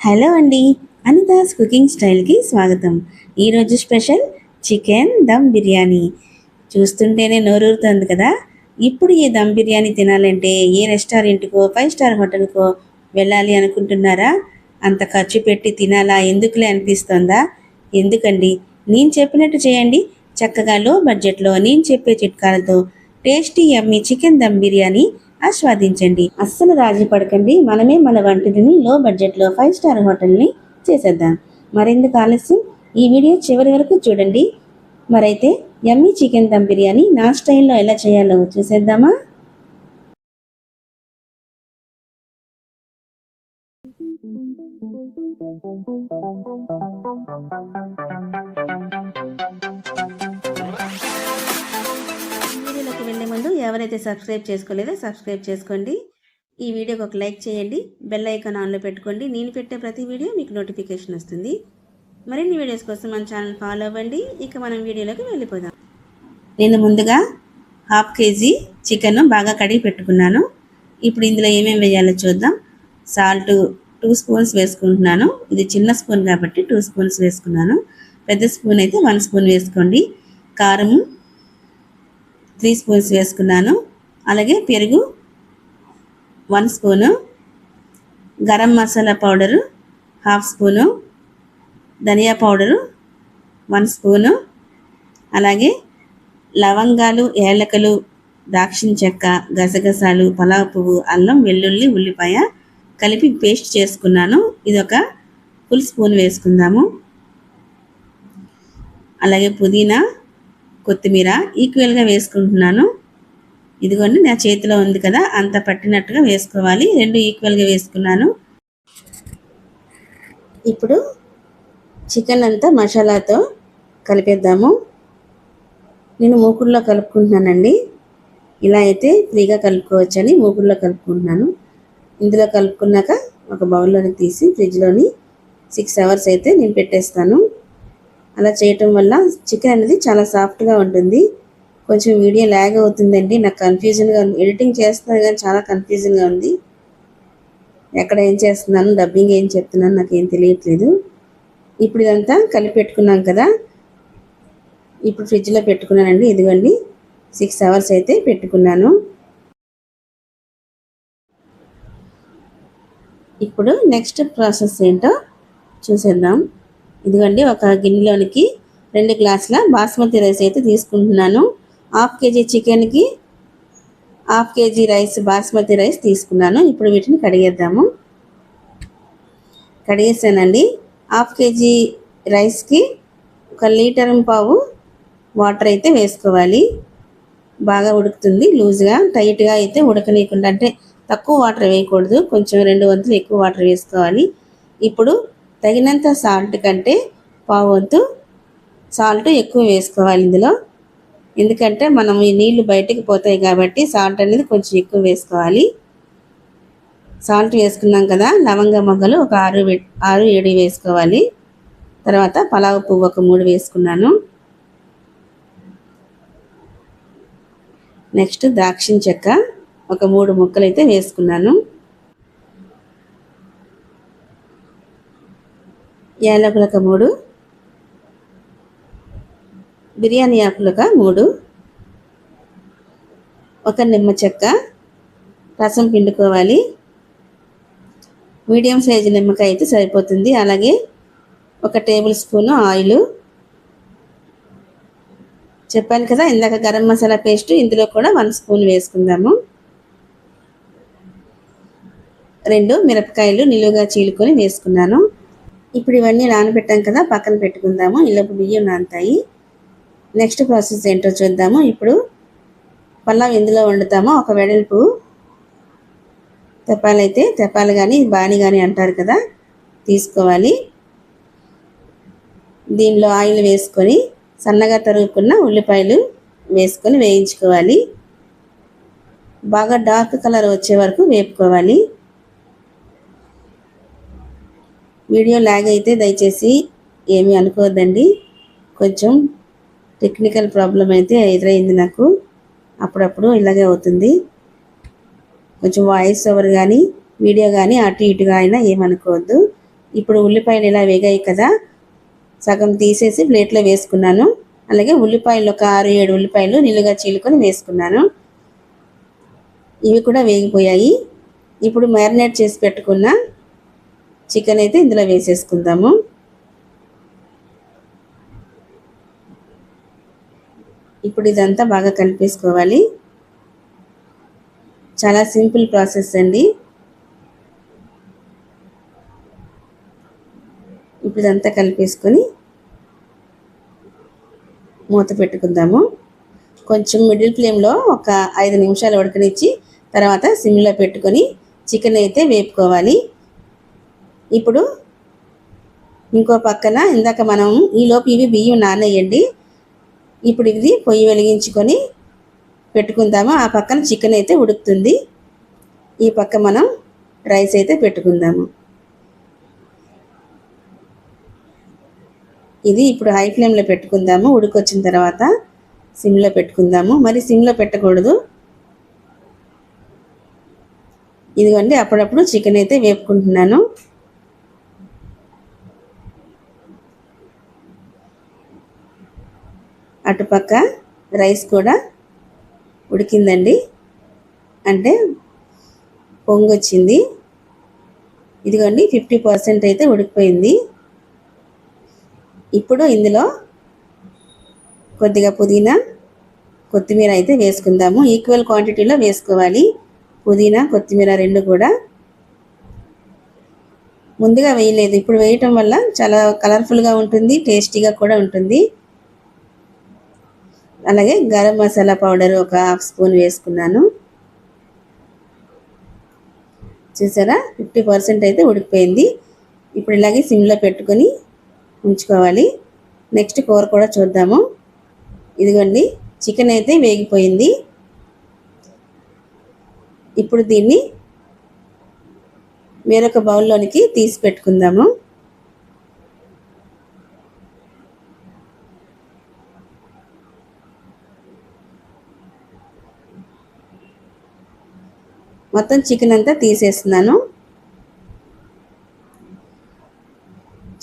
Hello అండి Anita's cooking స్టైల్కి స్వాగతం. ఈరోజు స్పెషల్ చికెన్ దమ్ బిర్యానీ. చూస్తుంటేనే నోరూరుతుంది కదా? ఇప్పుడు ఈ దమ్ బిర్యానీ తినాలంటే ఏ రెస్టారెంట్కో ఫైవ్ స్టార్ హోటల్కో వెళ్ళాలి అనుకుంటున్నారా? అంత ఖర్చు పెట్టి తినాలా ఎందుకులే అనిపిస్తుందా? ఎందుకండి? నేను చెప్పినట్టు చేయండి. చక్కగా లో బడ్జెట్లో నేను చెప్పే చిట్కాలతో tasty yummy chicken dum biryani ఆస్వాదించండి. అస్సలు రాజీ పడకండి. మనమే మన వంటిదిని లో బడ్జెట్లో ఫైవ్ స్టార్ హోటల్ని చేసేద్దాం. మరెందుకు ఆలస్యం? ఈ వీడియో చివరి వరకు చూడండి. మరైతే యమ్మీ చికెన్ దమ్ బిర్యానీ నా స్టైల్లో ఎలా చేయాలో చూసేద్దామా? వీడియోలోకి ఎవరైతే సబ్స్క్రైబ్ చేసుకోలేదో సబ్స్క్రైబ్ చేసుకోండి. ఈ వీడియోకి ఒక లైక్ చేయండి. బెల్ ఐకాన్ ఆన్లో పెట్టుకోండి. నేను పెట్టే ప్రతి వీడియో మీకు నోటిఫికేషన్ వస్తుంది. మరిన్ని వీడియోస్ కోసం మన ఛానల్ ఫాలో అవ్వండి. ఇక మనం వీడియోలోకి వెళ్ళిపోదాం. నేను ముందుగా హాఫ్ కేజీ చికెన్ బాగా కడిగి పెట్టుకున్నాను. ఇప్పుడు ఇందులో ఏమేమి వేయాలో చూద్దాం. సాల్ట్ టూ స్పూన్స్ వేసుకుంటున్నాను. ఇది చిన్న స్పూన్ కాబట్టి టూ స్పూన్స్ వేసుకున్నాను. పెద్ద స్పూన్ అయితే వన్ స్పూన్ వేసుకోండి. కారము త్రీ స్పూన్స్ వేసుకున్నాను. అలాగే పెరుగు one spoon garam masala powder half spoon ధనియా పౌడరు వన్ స్పూను అలాగే లవంగాలు ఏలకలు దాక్షిణ చెక్క గసగసాలు పలావ్ పువ్వు అల్లం వెల్లుల్లి ఉల్లిపాయ కలిపి పేస్ట్ చేసుకున్నాను. ఇది ఒక ఫుల్ స్పూన్ వేసుకుందాము. అలాగే పుదీనా కొత్తిమీర ఈక్వల్గా వేసుకుంటున్నాను. ఇదిగోండి నా చేతిలో ఉంది కదా అంత పట్టినట్టుగా వేసుకోవాలి. రెండు ఈక్వల్గా వేసుకున్నాను. ఇప్పుడు చికెన్ అంతా మసాలాతో కలిపేద్దాము. నేను మూకుడులో కలుపుకుంటున్నానండి. ఇలా అయితే ఫ్రీగా కలుపుకోవచ్చని మూకుడులో కలుపుకుంటున్నాను. ఇందులో కలుపుకున్నాక ఒక బౌల్లోని తీసి ఫ్రిడ్జ్లోని సిక్స్ అవర్స్ అయితే నేను పెట్టేస్తాను. అలా చేయటం వల్ల చికెన్ అనేది చాలా సాఫ్ట్గా ఉంటుంది. కొంచెం వీడియో ల్యాగ్ అవుతుందండి. నాకు కన్ఫ్యూజన్గా ఉంది. ఎడిటింగ్ చేస్తున్నాను కానీ చాలా కన్ఫ్యూజన్గా ఉంది. ఎక్కడ ఏం చేస్తున్నాను డబ్బింగ్ ఏం చెప్తున్నాను నాకు ఏం తెలియట్లేదు. ఇప్పుడు ఇదంతా కలిపి పెట్టుకున్నాం కదా. ఇప్పుడు ఫ్రిడ్జ్లో పెట్టుకున్నానండి. ఇదిగోండి. సిక్స్ అవర్స్ అయితే పెట్టుకున్నాను. ఇప్పుడు నెక్స్ట్ ప్రాసెస్ ఏంటో చూసేద్దాం. ఇదిగోండి ఒక గిన్నెలోనికి రెండు గ్లాసుల బాస్మతి రైస్ అయితే తీసుకుంటున్నాను. హాఫ్ కేజీ చికెన్కి half KG rice basmati rice తీసుకున్నాను. ఇప్పుడు వీటిని కడిగేద్దాము. కడిగేసానండి. హాఫ్ కేజీ రైస్కి ఒక లీటర్ పావు వాటర్ అయితే వేసుకోవాలి. బాగా ఉడుకుతుంది లూజ్గా టైట్గా అయితే ఉడకనీయకుండా అంటే తక్కువ వాటర్ వేయకూడదు కొంచెం రెండు వంతులు ఎక్కువ వాటర్ వేసుకోవాలి. ఇప్పుడు తగినంత సాల్ట్ కంటే పావంతు సాల్ట్ ఎక్కువ వేసుకోవాలి ఇందులో. ఎందుకంటే మనం ఈ నీళ్ళు బయటికి పోతాయి కాబట్టి సాల్ట్ అనేది కొంచెం ఎక్కువ వేసుకోవాలి. సాల్ట్ వేసుకున్నాం కదా లవంగ మొగ్గలు ఒక ఆరు ఆరు ఏడు వేసుకోవాలి. తర్వాత పలావ్ పువ్వు ఒక మూడు వేసుకున్నాను. నెక్స్ట్ ద్రాక్షిణ చెక్క ఒక మూడు ముక్కలు అయితే వేసుకున్నాను. యాలకులక మూడు. బిర్యానీ ఆకులక మూడు. ఒక నిమ్మ చెక్క. రసం పిండుకోవాలి. మీడియం సైజు నిమ్మకాయ అయితే సరిపోతుంది. అలాగే ఒక టేబుల్ స్పూను ఆయిల్. చెప్పాను కదా ఇందాక గరం మసాలా పేస్ట్ ఇందులో కూడా వన్ స్పూన్ వేసుకుందాము. రెండు మిరపకాయలు నిలువుగా చీలుకొని వేసుకున్నాను. ఇప్పుడు ఇవన్నీ నానబెట్టాం కదా పక్కన పెట్టుకుందాము. ఇళ్ళపు బియ్యం నానతాయి. నెక్స్ట్ ప్రాసెస్ ఏంటో చూద్దాము. ఇప్పుడు పల్లాం ఎందులో వండుతామో ఒక వెడల్పు తెప్పాలైతే తెప్పాలు కానీ బాణి కానీ అంటారు కదా తీసుకోవాలి. దీనిలో ఆయిల్ వేసుకొని సన్నగా తరుగుకున్న ఉల్లిపాయలు వేసుకొని వేయించుకోవాలి. బాగా డార్క్ కలర్ వచ్చే వరకు వేపుకోవాలి. వీడియో లాగ్ అయితే దయచేసి ఏమీ అనుకోవద్దండి. కొంచెం టెక్నికల్ ప్రాబ్లం అయితే ఎదురైంది నాకు. అప్పుడప్పుడు ఇలాగే అవుతుంది. కొంచెం వాయిస్ ఓవర్ కానీ వీడియో కానీ అటు ఇటుగా అయినా ఏమనుకోవద్దు. ఇప్పుడు ఉల్లిపాయలు ఇలా వేగాయి కదా సగం తీసేసి ప్లేట్లో వేసుకున్నాను. అలాగే ఉల్లిపాయలు ఒక ఆరు ఏడు ఉల్లిపాయలు నిలుగా చీలుకొని వేసుకున్నాను. ఇవి కూడా వేగిపోయాయి. ఇప్పుడు మ్యారినేట్ చేసి పెట్టుకున్న చికెన్ అయితే ఇందులో వేసేసుకుందాము. ఇప్పుడు ఇదంతా బాగా కలిపేసుకోవాలి. చాలా సింపుల్ ప్రాసెస్ అండి. ఇప్పుడు ఇదంతా కలిపేసుకొని మూత పెట్టుకుందాము. కొంచెం మిడిల్ ఫ్లేమ్లో ఒక ఐదు నిమిషాలు ఉడకనిచ్చి తర్వాత సిమ్లో పెట్టుకొని చికెన్ అయితే వేపుకోవాలి. ఇప్పుడు ఇంకో పక్కన ఇందాక మనం ఈలోపు ఇవి బియ్యం నానేయండి. ఇప్పుడు ఇది పొయ్యి వెలిగించుకొని పెట్టుకుందాము. ఆ పక్కన చికెన్ అయితే ఉడుకుతుంది. ఈ పక్క మనం రైస్ అయితే పెట్టుకుందాము. ఇది ఇప్పుడు హై ఫ్లేమ్లో పెట్టుకుందాము. ఉడికొచ్చిన తర్వాత సిమ్లో పెట్టుకుందాము. మరి సిమ్లో పెట్టకూడదు. ఇదిగోండి అప్పుడప్పుడు చికెన్ అయితే వేపుకుంటున్నాను. అటుపక్క రైస్ కూడా ఉడికిందండి. అంటే పొంగొచ్చింది. ఇదిగోండి ఫిఫ్టీ పర్సెంట్ అయితే ఉడికిపోయింది. ఇప్పుడు ఇందులో కొద్దిగా పుదీనా కొత్తిమీర అయితే వేసుకుందాము. ఈక్వల్ క్వాంటిటీలో వేసుకోవాలి. పుదీనా కొత్తిమీర రెండు కూడా. ముందుగా వేయలేదు. ఇప్పుడు వేయటం వల్ల చాలా కలర్ఫుల్గా ఉంటుంది టేస్టీగా కూడా ఉంటుంది. అలాగే గరం మసాలా పౌడర్ ఒక హాఫ్ స్పూన్ వేసుకున్నాను. చూసారా? ఫిఫ్టీ పర్సెంట్ అయితే ఉడికిపోయింది. ఇప్పుడు ఇలాగే సిమ్లో పెట్టుకొని ఉంచుకోవాలి. నెక్స్ట్ కూర కూడా చూద్దాము. ఇదిగోండి చికెన్ అయితే వేగిపోయింది. ఇప్పుడు దీన్ని వేరొక బౌల్లోనికి తీసి పెట్టుకుందాము. మొత్తం చికెన్ అంతా తీసేస్తున్నాను.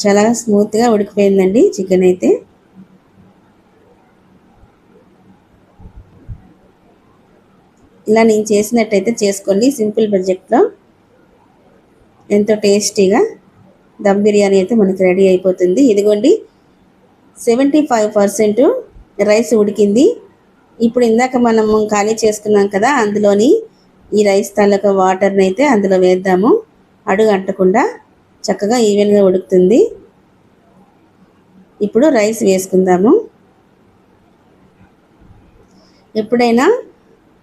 చాలా స్మూత్గా ఉడికిపోయిందండి చికెన్ అయితే. ఇలా నేను చేసినట్టయితే చేసుకోండి సింపుల్ బడ్జెట్లో. ఎంతో టేస్టీగా దమ్ బిర్యానీ అయితే మనకి రెడీ అయిపోతుంది. ఇదిగోండి సెవెంటీ ఫైవ్ పర్సెంట్ రైస్ ఉడికింది. ఇప్పుడు ఇందాక మనం ఖాళీ చేసుకున్నాం కదా అందులోని ఈ రైస్ తాలూకా వాటర్ని అయితే అందులో వేద్దాము. అడుగు అంటకుండా చక్కగా ఈవెన్గా ఉడుకుతుంది. ఇప్పుడు రైస్ వేసుకుందాము. ఎప్పుడైనా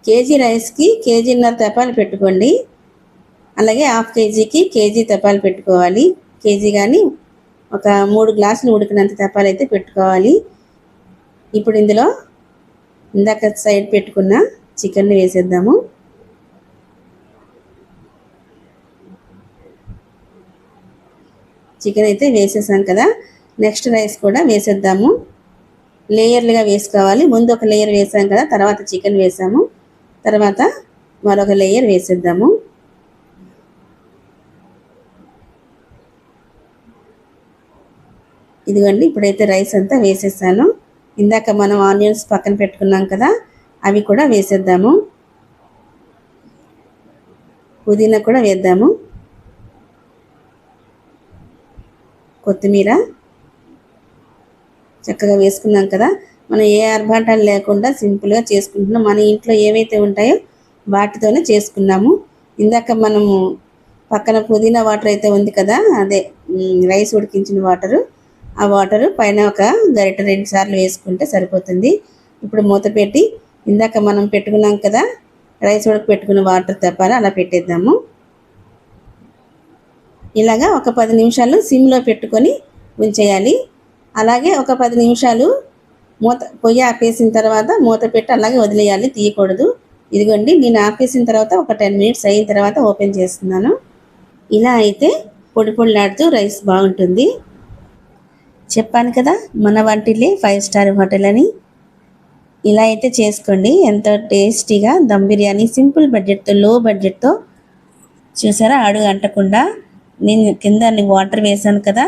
కేజీ రైస్కి కేజీన్నర తపాలు పెట్టుకోండి. అలాగే హాఫ్ కేజీకి కేజీ తపాలు పెట్టుకోవాలి. కేజీ కానీ ఒక మూడు గ్లాసులు ఉడికినంత తపాలు అయితే పెట్టుకోవాలి. ఇప్పుడు ఇందులో ఇందాక సైడ్ పెట్టుకున్న చికెన్ని వేసేద్దాము. చికెన్ అయితే వేసేసాం కదా. నెక్స్ట్ రైస్ కూడా వేసేద్దాము. లేయర్లుగా వేసుకోవాలి. ముందు ఒక లేయర్ వేసాం కదా తర్వాత చికెన్ వేసాము. తర్వాత మరొక లేయర్ వేసేద్దాము. ఇదిగోండి ఇప్పుడైతే రైస్ అంతా వేసేసాను. ఇందాక మనం ఆనియన్స్ పక్కన పెట్టుకున్నాం కదా అవి కూడా వేసేద్దాము. పుదీనా కూడా వేద్దాము. కొత్తిమీర చక్కగా వేసుకున్నాం కదా. మనం ఏ ఆర్భాటాలు లేకుండా సింపుల్గా చేసుకుంటున్నాం. మన ఇంట్లో ఏవైతే ఉంటాయో వాటితోనే చేసుకున్నాము. ఇందాక మనము పక్కన పుదీనా వాటర్ అయితే ఉంది కదా అదే రైస్ ఉడికించిన వాటరు. ఆ వాటరు పైన ఒక గరిట రెండు సార్లు వేసుకుంటే సరిపోతుంది. ఇప్పుడు మూత పెట్టి ఇందాక మనం పెట్టుకున్నాం కదా రైస్ ఉడక పెట్టుకున్న వాటర్ తప్పాలి అలా పెట్టేద్దాము. ఇలాగా ఒక పది నిమిషాలు సిమ్లో పెట్టుకొని ఉంచేయాలి. అలాగే ఒక పది నిమిషాలు మూత పొయ్యి ఆపేసిన తర్వాత మూత పెట్టి అలాగే వదిలేయాలి తీయకూడదు. ఇదిగోండి నేను ఆపేసిన తర్వాత ఒక టెన్ మినిట్స్ అయిన తర్వాత ఓపెన్ చేస్తున్నాను. ఇలా అయితే పొడి పొడిలాడుతూ రైస్ బాగుంటుంది. చెప్పాను కదా మన వంటిలే ఫైవ్ స్టార్ హోటల్ అని. ఇలా అయితే చేసుకోండి. ఎంతో టేస్టీగా దమ్ బిర్యానీ సింపుల్ బడ్జెట్తో లో బడ్జెట్తో చూసారా అడుగు అంటకుండా నేను కింద వాటర్ వేసాను కదా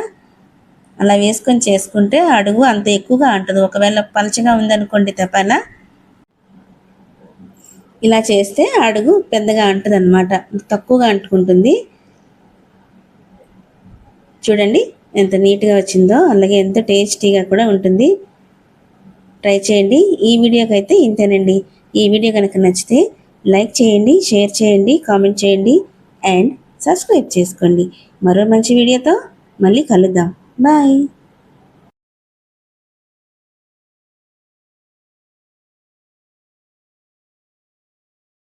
అలా వేసుకొని చేసుకుంటే అడుగు అంత ఎక్కువగా అంటుంది. ఒకవేళ పలచగా ఉందనుకోండి తపాల ఇలా చేస్తే అడుగు పెద్దగా అంటుంది అనమాట తక్కువగా అంటుకుంటుంది. చూడండి ఎంత నీట్గా వచ్చిందో అలాగే ఎంత టేస్టీగా కూడా ఉంటుంది. ట్రై చేయండి. ఈ వీడియోకి అయితే ఇంతేనండి. ఈ వీడియో కనుక నచ్చితే లైక్ చేయండి షేర్ చేయండి కామెంట్ చేయండి అండ్ సబ్స్క్రైబ్ చేసుకోండి. మరో మంచి వీడియోతో మళ్ళీ కలుద్దాం. బాయ్